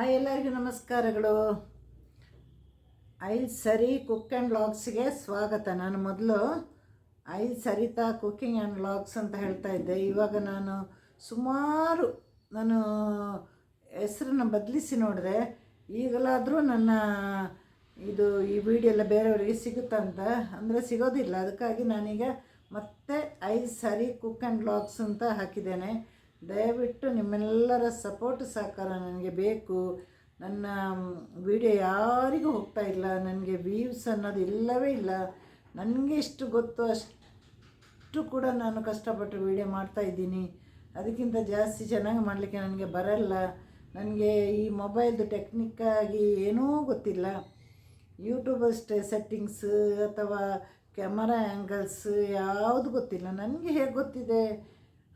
Hi ಎಲ್ಲರಿಗೂ ನಮಸ್ಕಾರಗಳು. I ಸರಿ ಕುಕ್ ಆ್ಯಂಡ್ ಲಾಗ್ಸ್ಗೆ ಸ್ವಾಗತ. ನಾನು ಮೊದಲು I Sarita cooking and vlogs ಅಂತ ಹೇಳ್ತಾ ಇದ್ದೆ. ಇವಾಗ ನಾನು ಸುಮಾರು ನಾನು ಹೆಸರನ್ನು ಬದಲಿಸಿ ನೋಡಿದೆ. ಈಗಲಾದರೂ ನನ್ನ ಇದು ಈ ವಿಡಿಯೋ ಎಲ್ಲ ಬೇರೆಯವರಿಗೆ ಸಿಗುತ್ತಂತ ಅಂದರೆ ಸಿಗೋದಿಲ್ಲ. ಅದಕ್ಕಾಗಿ ನಾನೀಗ ಮತ್ತೆ ಐದು ಸರಿ ಕುಕ್ ಆ್ಯಂಡ್ ಲಾಗ್ಸ್ ಅಂತ ಹಾಕಿದ್ದೇನೆ. ದಯವಿಟ್ಟು ನಿಮ್ಮೆಲ್ಲರ ಸಪೋರ್ಟ್ ಸಹಕಾರ ನನಗೆ ಬೇಕು. ನನ್ನ ವಿಡಿಯೋ ಯಾರಿಗೂ ಹೋಗ್ತಾ ಇಲ್ಲ. ನನಗೆ ವ್ಯೂಸ್ ಅನ್ನೋದು ಇಲ್ಲವೇ ಇಲ್ಲ. ನನಗೆ ಇಷ್ಟು ಗೊತ್ತು ಅಷ್ಟು ಕೂಡ ನಾನು ಕಷ್ಟಪಟ್ಟು ವಿಡಿಯೋ ಮಾಡ್ತಾ ಇದ್ದೀನಿ. ಅದಕ್ಕಿಂತ ಜಾಸ್ತಿ ಚೆನ್ನಾಗಿ ಮಾಡಲಿಕ್ಕೆ ನನಗೆ ಬರಲ್ಲ. ನನಗೆ ಈ ಮೊಬೈಲ್ದು ಟೆಕ್ನಿಕ್ಕಾಗಿ ಏನೂ ಗೊತ್ತಿಲ್ಲ. ಯೂಟ್ಯೂಬ್ ಅಷ್ಟೇ ಸೆಟ್ಟಿಂಗ್ಸ್ ಅಥವಾ ಕ್ಯಾಮರಾ ಆ್ಯಂಗಲ್ಸ್ ಯಾವುದು ಗೊತ್ತಿಲ್ಲ. ನನಗೆ ಹೇಗೆ ಗೊತ್ತಿದೆ?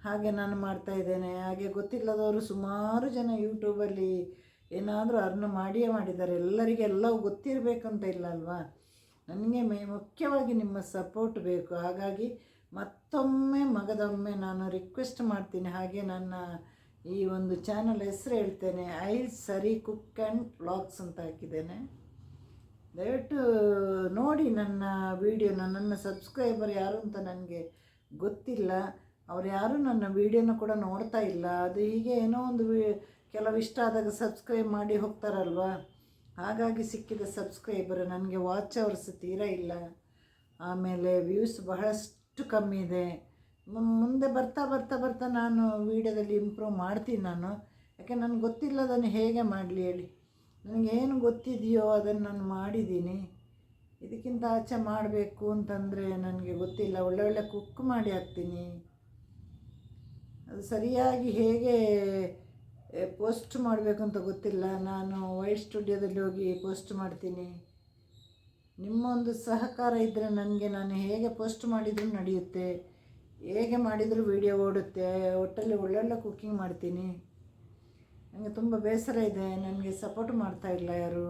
ಹಾಗೆ ನಾನು ಮಾಡ್ತಾ ಇದ್ದೇನೆ. ಹಾಗೆ ಗೊತ್ತಿಲ್ಲದವರು ಸುಮಾರು ಜನ ಯೂಟ್ಯೂಬಲ್ಲಿ ಏನಾದರೂ ಅರ್ನ್ ಮಾಡಿಯೇ ಮಾಡಿದ್ದಾರೆ. ಎಲ್ಲರಿಗೆ ಎಲ್ಲವೂ ಗೊತ್ತಿರಬೇಕಂತ ಇಲ್ಲ ಅಲ್ವಾ? ನನಗೆ ಮೇ, ಮುಖ್ಯವಾಗಿ ನಿಮ್ಮ ಸಪೋರ್ಟ್ ಬೇಕು. ಹಾಗಾಗಿ ಮತ್ತೊಮ್ಮೆ ಮಗದೊಮ್ಮೆ ನಾನು ರಿಕ್ವೆಸ್ಟ್ ಮಾಡ್ತೀನಿ. ಹಾಗೆ ನನ್ನ ಈ ಒಂದು ಚಾನಲ್ ಹೆಸರು ಹೇಳ್ತೇನೆ. ಐ ಸರಿ ಕುಕ್ ಆ್ಯಂಡ್ ವ್ಲಾಗ್ಸ್ ಅಂತ ಹಾಕಿದ್ದೇನೆ. ದಯವಿಟ್ಟು ನೋಡಿ ನನ್ನ ವೀಡಿಯೋನ ನನ್ನ ಸಬ್ಸ್ಕ್ರೈಬರ್ ಯಾರು ಅಂತ ನನಗೆ ಗೊತ್ತಿಲ್ಲ. ಅವ್ರು ಯಾರೂ ನನ್ನ ವೀಡಿಯೋನ ಕೂಡ ನೋಡ್ತಾ ಇಲ್ಲ. ಅದು ಹೀಗೆ ಏನೋ ಒಂದು ವಿ, ಕೆಲವು ಇಷ್ಟ ಆದಾಗ ಸಬ್ಸ್ಕ್ರೈಬ್ ಮಾಡಿ ಹೋಗ್ತಾರಲ್ವಾ? ಹಾಗಾಗಿ ಸಿಕ್ಕಿದ ಸಬ್ಸ್ಕ್ರೈಬರ್ ನನಗೆ ವಾಚ್ ಅವರ್ಸ್ ತೀರಾ ಇಲ್ಲ. ಆಮೇಲೆ ವ್ಯೂಸ್ ಬಹಳಷ್ಟು ಕಮ್ಮಿ ಇದೆ. ಮುಂದೆ ಬರ್ತಾ ಬರ್ತಾ ಬರ್ತಾ ನಾನು ವೀಡಿಯೋದಲ್ಲಿ ಇಂಪ್ರೂವ್ ಮಾಡ್ತೀನಿ ನಾನು. ಯಾಕೆ ನನಗೆ ಗೊತ್ತಿಲ್ಲ ಅದನ್ನು ಹೇಗೆ ಮಾಡಲಿ ಹೇಳಿ. ನನಗೇನು ಗೊತ್ತಿದೆಯೋ ಅದನ್ನು ನಾನು ಮಾಡಿದ್ದೀನಿ. ಇದಕ್ಕಿಂತ ಆಚೆ ಮಾಡಬೇಕು ಅಂತಂದರೆ ನನಗೆ ಗೊತ್ತಿಲ್ಲ. ಒಳ್ಳೆ ಒಳ್ಳೆ ಕುಕ್ ಮಾಡಿ ಹಾಕ್ತೀನಿ. ಅದು ಸರಿಯಾಗಿ ಹೇಗೆ ಪೋಸ್ಟ್ ಮಾಡಬೇಕು ಅಂತ ಗೊತ್ತಿಲ್ಲ. ನಾನು ವೈಟ್ ಸ್ಟುಡಿಯೋದಲ್ಲಿ ಹೋಗಿ ಪೋಸ್ಟ್ ಮಾಡ್ತೀನಿ. ನಿಮ್ಮ ಒಂದು ಸಹಕಾರ ಇದ್ದರೆ ನನಗೆ ನಾನು ಹೇಗೆ ಪೋಸ್ಟ್ ಮಾಡಿದರೂ ನಡೆಯುತ್ತೆ, ಹೇಗೆ ಮಾಡಿದರೂ ವಿಡಿಯೋ ಓಡುತ್ತೆ, ಒಟ್ಟಲ್ಲಿ ಒಳ್ಳೊಳ್ಳೆ ಕುಕ್ಕಿಂಗ್ ಮಾಡ್ತೀನಿ. ನನಗೆ ತುಂಬ ಬೇಸರ ಇದೆ. ನನಗೆ ಸಪೋರ್ಟ್ ಮಾಡ್ತಾ ಇಲ್ಲ ಯಾರು.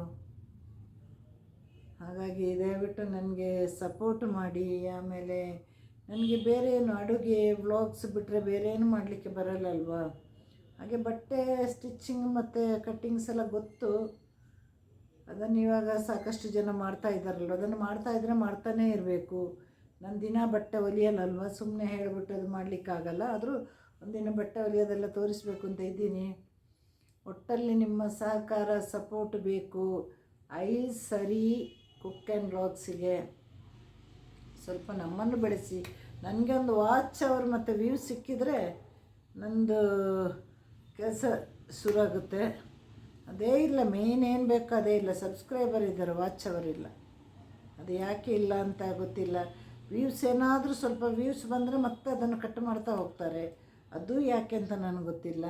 ಹಾಗಾಗಿ ದಯವಿಟ್ಟು ನನಗೆ ಸಪೋರ್ಟ್ ಮಾಡಿ. ಆಮೇಲೆ ನನಗೆ ಬೇರೆ ಏನು ಅಡುಗೆ ವ್ಲಾಗ್ಸ್ ಬಿಟ್ಟರೆ ಬೇರೆ ಏನು ಮಾಡಲಿಕ್ಕೆ ಬರಲ್ಲ ಅಲ್ವಾ ಹಾಗೆ ಬಟ್ಟೆ ಸ್ಟಿಚ್ಚಿಂಗ್ ಮತ್ತು ಕಟ್ಟಿಂಗ್ಸ್ ಎಲ್ಲ ಗೊತ್ತು. ಅದನ್ನು ಇವಾಗ ಸಾಕಷ್ಟು ಜನ ಮಾಡ್ತಾ ಇದ್ದಾರಲ್ವ? ಅದನ್ನು ಮಾಡ್ತಾ ಇದ್ದರೆ ಮಾಡ್ತಾನೇ ಇರಬೇಕು. ನಾನು ದಿನ ಬಟ್ಟೆ ಹೊಲಿಯಲ್ಲಲ್ವ ಸುಮ್ಮನೆ ಹೇಳಿಬಿಟ್ಟು ಅದು ಮಾಡಲಿಕ್ಕಾಗಲ್ಲ ಆದರೂ ಒಂದಿನ ಬಟ್ಟೆ ಹೊಲಿಯೋದೆಲ್ಲ ತೋರಿಸಬೇಕು ಅಂತ ಇದ್ದೀನಿ. ಒಟ್ಟಲ್ಲಿ ನಿಮ್ಮ ಸಹಕಾರ ಸಪೋರ್ಟ್ ಬೇಕು. ಐ ಸರಿ ಕುಕ್ ಆ್ಯಂಡ್ ವ್ಲಾಗ್ಸಿಗೆ ಸ್ವಲ್ಪ ನಮ್ಮನ್ನು ಬೆಳೆಸಿ ನನಗೆ ಒಂದು ವಾಚ್ ಅವರು ಮತ್ತು ವ್ಯೂ ಸಿಕ್ಕಿದರೆ ನಂದು ಕೆಲಸ ಶುರು ಆಗುತ್ತೆ. ಅದೇ ಇಲ್ಲ ಮೇನ್ ಏನು ಬೇಕೋ ಅದೇ ಇಲ್ಲ ಸಬ್ಸ್ಕ್ರೈಬರ್ ಇದ್ದಾರೆ ವಾಚ್ ಇಲ್ಲ. ಅದು ಯಾಕೆ ಇಲ್ಲ ಅಂತ ಗೊತ್ತಿಲ್ಲ. ವ್ಯೂಸ್ ಏನಾದರೂ ಸ್ವಲ್ಪ ವ್ಯೂಸ್ ಬಂದರೆ ಮತ್ತೆ ಅದನ್ನು ಕಟ್ ಮಾಡ್ತಾ ಹೋಗ್ತಾರೆ. ಅದು ಯಾಕೆ ಅಂತ ನನಗೆ ಗೊತ್ತಿಲ್ಲ.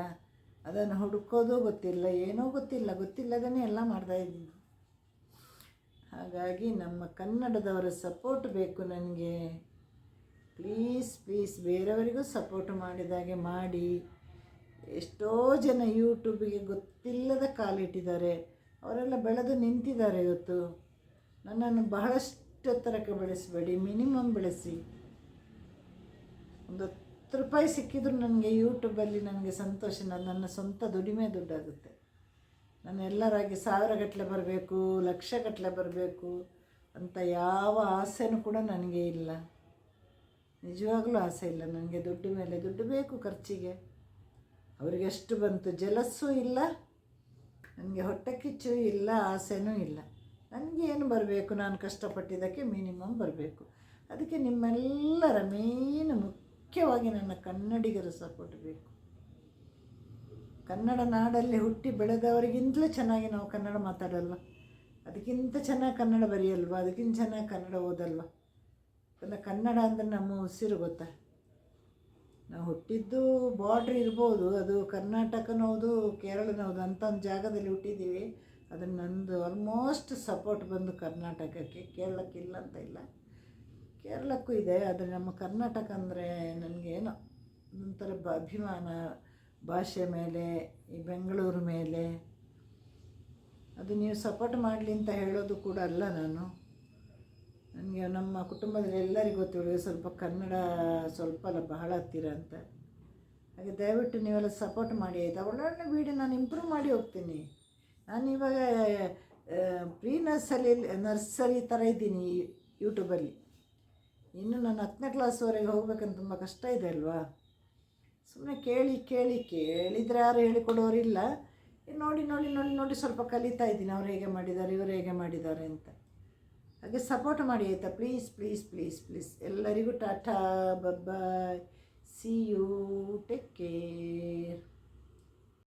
ಅದನ್ನು ಹುಡುಕೋದು ಗೊತ್ತಿಲ್ಲ, ಏನೂ ಗೊತ್ತಿಲ್ಲ ಗೊತ್ತಿಲ್ಲದೇ ಎಲ್ಲ ಮಾಡ್ತಾ ಇದ್ದೀನಿ. ಹಾಗಾಗಿ ನಮ್ಮ ಕನ್ನಡದವರ ಸಪೋರ್ಟ್ ಬೇಕು ನನಗೆ. ಪ್ಲೀಸ್ ಪ್ಲೀಸ್ ಬೇರೆಯವರಿಗೂ ಸಪೋರ್ಟ್ ಮಾಡಿದಾಗೆ ಮಾಡಿ. ಎಷ್ಟೋ ಜನ ಯೂಟ್ಯೂಬಿಗೆ ಗೊತ್ತಿಲ್ಲದ ಕಾಲಿಟ್ಟಿದ್ದಾರೆ ಅವರೆಲ್ಲ ಬೆಳೆದು ನಿಂತಿದ್ದಾರೆ ಇವತ್ತು. ನನ್ನನ್ನು ಬಹಳಷ್ಟು ಎತ್ತರಕ್ಕೆ ಬೆಳೆಸಬೇಡಿ ಮಿನಿಮಮ್ ಬೆಳೆಸಿ. ಒಂದು ಹತ್ತು ರೂಪಾಯಿ ಸಿಕ್ಕಿದ್ರು ನನಗೆ ಯೂಟ್ಯೂಬಲ್ಲಿ ನನಗೆ ಸಂತೋಷ, ನನ್ನ ಸ್ವಂತ ದುಡಿಮೆ ದುಡ್ಡಾಗುತ್ತೆ. ನಾನು ಎಲ್ಲರಾಗಿ ಸಾವಿರಗಟ್ಟಲೆ ಬರಬೇಕು ಲಕ್ಷಗಟ್ಟಲೆ ಬರಬೇಕು ಅಂತ ಯಾವ ಆಸೆನೂ ಕೂಡ ನನಗೆ ಇಲ್ಲ. ನಿಜವಾಗ್ಲೂ ಆಸೆ ಇಲ್ಲ ನನಗೆ ದುಡ್ಡು ಮೇಲೆ. ದುಡ್ಡು ಬೇಕು ಖರ್ಚಿಗೆ. ಅವರಿಗೆ ಎಷ್ಟು ಬಂತು? ಜಲಸ್ಸೂ ಇಲ್ಲ. ನನಗೆ ಹೊಟ್ಟೆ ಕಿಚ್ಚು ಇಲ್ಲ, ಆಸೆನೂ ಇಲ್ಲ. ನನಗೆ ಏನು ಬರಬೇಕು? ನಾನು ಕಷ್ಟಪಟ್ಟಿದ್ದಕ್ಕೆ ಮಿನಿಮಮ್ ಬರಬೇಕು. ಅದಕ್ಕೆ ನಿಮ್ಮೆಲ್ಲರ ಮೇನ್ ಮುಖ್ಯವಾಗಿ ನನ್ನ ಕನ್ನಡಿಗರ ಸಪೋರ್ಟ್ ಬೇಕು. ಕನ್ನಡ ನಾಡಲ್ಲಿ ಹುಟ್ಟಿ ಬೆಳೆದವರಿಗಿಂತಲೂ ಚೆನ್ನಾಗಿ ನಾವು ಕನ್ನಡ ಮಾತಾಡಲ್ವ? ಅದಕ್ಕಿಂತ ಚೆನ್ನಾಗಿ ಕನ್ನಡ ಬರೆಯಲ್ವ? ಅದಕ್ಕಿಂತ ಚೆನ್ನಾಗಿ ಕನ್ನಡ ಓದಲ್ವ? ಯಾಕಂದರೆ ಕನ್ನಡ ಅಂದರೆ ನಮ್ಮ ಉಸಿರು ಗೊತ್ತಾ? ನಾವು ಹುಟ್ಟಿದ್ದು ಬಾರ್ಡ್ರ್ ಇರ್ಬೋದು. ಅದು ಕರ್ನಾಟಕನೋದು, ಕೇರಳನೋದು ಅಂತ ಒಂದು ಜಾಗದಲ್ಲಿ ಹುಟ್ಟಿದ್ದೀವಿ. ಅದು ನಂದು ಆಲ್ಮೋಸ್ಟ್ ಸಪೋರ್ಟ್ ಬಂದು ಕರ್ನಾಟಕಕ್ಕೆ. ಕೇರಳಕ್ಕೆ ಇಲ್ಲ ಅಂತ ಇಲ್ಲ. ಕೇರಳಕ್ಕೂ ಇದೆ, ಆದರೆ ನಮ್ಮ ಕರ್ನಾಟಕ ಅಂದರೆ ನನಗೇನೋ ಒಂಥರ ಬ, ಅಭಿಮಾನ. ಭಾಷೆ ಮೇಲೆ, ಈ ಬೆಂಗಳೂರು ಮೇಲೆ, ಅದು ನೀವು ಸಪೋರ್ಟ್ ಮಾಡಲಿ ಅಂತ ಹೇಳೋದು ಕೂಡ ಅಲ್ಲ ನಾನು. ನನಗೆ ನಮ್ಮ ಕುಟುಂಬದಲ್ಲಿ ಎಲ್ಲರಿಗೂ ಗೊತ್ತಿರೋದು ಸ್ವಲ್ಪ ಕನ್ನಡ ಸ್ವಲ್ಪ ಅಲ್ಲ, ಬಹಳ ಹತ್ತಿರ ಅಂತ. ಹಾಗೆ ದಯವಿಟ್ಟು ನೀವೆಲ್ಲ ಸಪೋರ್ಟ್ ಮಾಡಿ, ಆಯಿತಾ? ಒಳ್ಳೊಳ್ಳೆ ವೀಡಿಯೋ ನಾನು ಇಂಪ್ರೂವ್ ಮಾಡಿ ಹೋಗ್ತೀನಿ. ನಾನು ಇವಾಗ ಪ್ರೀ ನರ್ಸರಿ ನರ್ಸರಿ ಥರ ಇದ್ದೀನಿ ಯೂಟ್ಯೂಬಲ್ಲಿ ಇನ್ನು ನಾನು ಹತ್ತನೇ ಕ್ಲಾಸ್ವರೆಗೆ ಹೋಗ್ಬೇಕಂತ ತುಂಬ ಕಷ್ಟ ಇದೆ ಅಲ್ವಾ? ಸುಮ್ಮನೆ ಕೇಳಿ ಕೇಳಿ, ಕೇಳಿದರೆ ಯಾರು ಹೇಳಿಕೊಡೋರಿಲ್ಲ ನೋಡಿ ನೋಡಿ ನೋಡಿ ನೋಡಿ ಸ್ವಲ್ಪ ಕಲಿತಾ ಇದ್ದೀನಿ. ಅವ್ರು ಹೇಗೆ ಮಾಡಿದ್ದಾರೆ, ಇವರು ಹೇಗೆ ಮಾಡಿದ್ದಾರೆ ಅಂತ. ಹಾಗೆ ಸಪೋರ್ಟ್ ಮಾಡಿ ಆಯಿತಾ? ಪ್ಲೀಸ್ ಪ್ಲೀಸ್ ಪ್ಲೀಸ್ ಪ್ಲೀಸ್ ಎಲ್ಲರಿಗೂ ta-ta bye bye see you take care